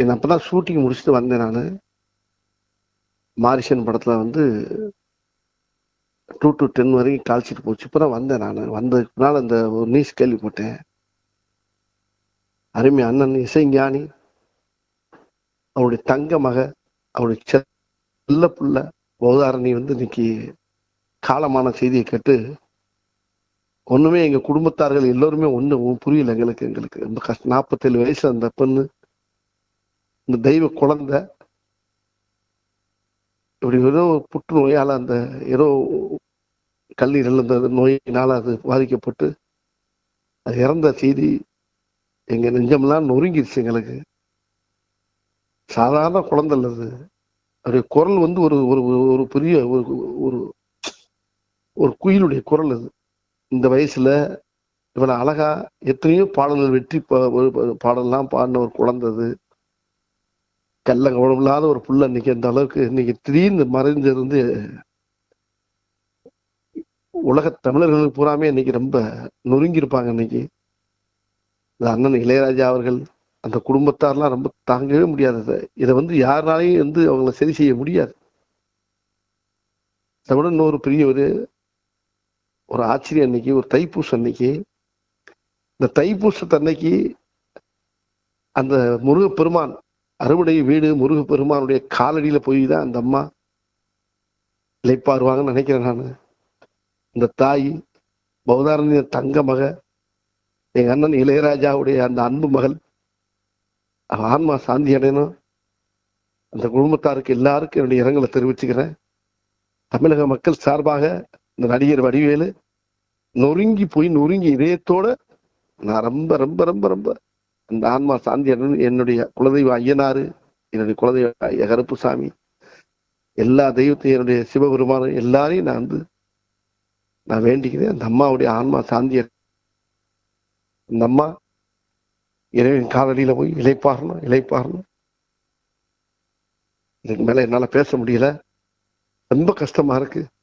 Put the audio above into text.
என்ன அப்பதான் ஷூட்டிங் முடிச்சுட்டு வந்தேன் நான். மாரிஷன் படத்தில் வந்து டூ டு டென் வரைக்கும் கால்ச்சிட்டு போச்சு. இப்பதான் வந்தேன் நான். வந்ததுக்கு முன்னால் அந்த ஒரு நியூஸ் கேள்விப்பட்டேன். அருமை அண்ணன் இசைஞானி அவருடைய தங்க மக அவருடைய செல்ல புள்ள பௌதாரணி வந்து இன்னைக்கு காலமான செய்தியை கேட்டு ஒன்றுமே எங்கள் குடும்பத்தார்கள் எல்லோருமே ஒன்று புரியல எங்களுக்கு எங்களுக்கு. ரொம்ப கஷ்டம் நாற்பத்தேழு வயசு அந்த பெண்ணு. இந்த தெய்வ குழந்தை இப்படி ஏதோ புற்றுநோயால் அந்த ஏதோ கல்லீரல் அந்த நோயினால் அது பாதிக்கப்பட்டு அது இறந்த செய்தி எங்க நெஞ்சமெல்லாம் நொறுங்கிருச்சு எங்களுக்கு. சாதாரண குழந்தை அது. அவருடைய குரல் வந்து ஒரு ஒரு ஒரு பெரிய ஒரு ஒரு ஒரு குயிலுடைய குரல் அது. இந்த வயசுல இவ்வளவு அழகா எத்தனையோ பாடல்கள் வெற்றி பா- பாடல்லாம் பாடின ஒரு குழந்தை அது. கள்ள கவனம் இல்லாத ஒரு புள்ள இன்னைக்கு அந்த அளவுக்கு இன்னைக்கு திடீர்னு மறைஞ்சிருந்து உலக தமிழர்களுக்கு பூராமே இன்னைக்கு ரொம்ப நொறுங்கி இருப்பாங்க இன்னைக்கு. இந்த அண்ணன் இளையராஜா அவர்கள் அந்த குடும்பத்தார்லாம் ரொம்ப தாங்கவே முடியாதது இதை வந்து யாருனாலையும் வந்து அவங்கள சரி செய்ய முடியாது. தமிழன் ஒரு இன்னொரு பெரிய ஒரு ஒரு ஆச்சரியம் அன்னைக்கு ஒரு தைப்பூசம் அன்னைக்கு இந்த தைப்பூசத்தன்னைக்கு அந்த முருகப்பெருமான் அறுவடை வீடு முருகப்பெருமானுடைய காலடியில் போய் தான் அந்த அம்மா இழைப்பாருவாங்கன்னு நினைக்கிறேன் நான். இந்த தாய் பௌதாரணிய தங்க மக எங்கள் அண்ணன் இளையராஜாவுடைய அந்த அன்பு மகள் ஆன்மா சாந்தி அடையணும். அந்த குடும்பத்தாருக்கு எல்லாருக்கும் என்னுடைய இரங்கலை தெரிவிச்சுக்கிறேன். தமிழக மக்கள் சார்பாக இந்த நடிகர் வடிவேலு நொறுங்கி போய் நொறுங்கி இதயத்தோட நான் ரொம்ப ரொம்ப ரொம்ப ரொம்ப அந்த ஆன்மா சாந்தி என்னுடைய குலதெய்வ ஐயனாரு என்னுடைய குலதெய்வ ஐயா கருப்புசாமி எல்லா தெய்வத்தையும் என்னுடைய சிவபெருமானும் எல்லாரையும் நான் வந்து நான் வேண்டிக்கிறேன். அந்த அம்மாவுடைய ஆன்மா சாந்திய அந்த அம்மா இறைவன் காலடியில போய் இழைப்பாரணும் இழைப்பாரணும் இதுக்கு மேல என்னால பேச முடியல. ரொம்ப கஷ்டமா இருக்கு.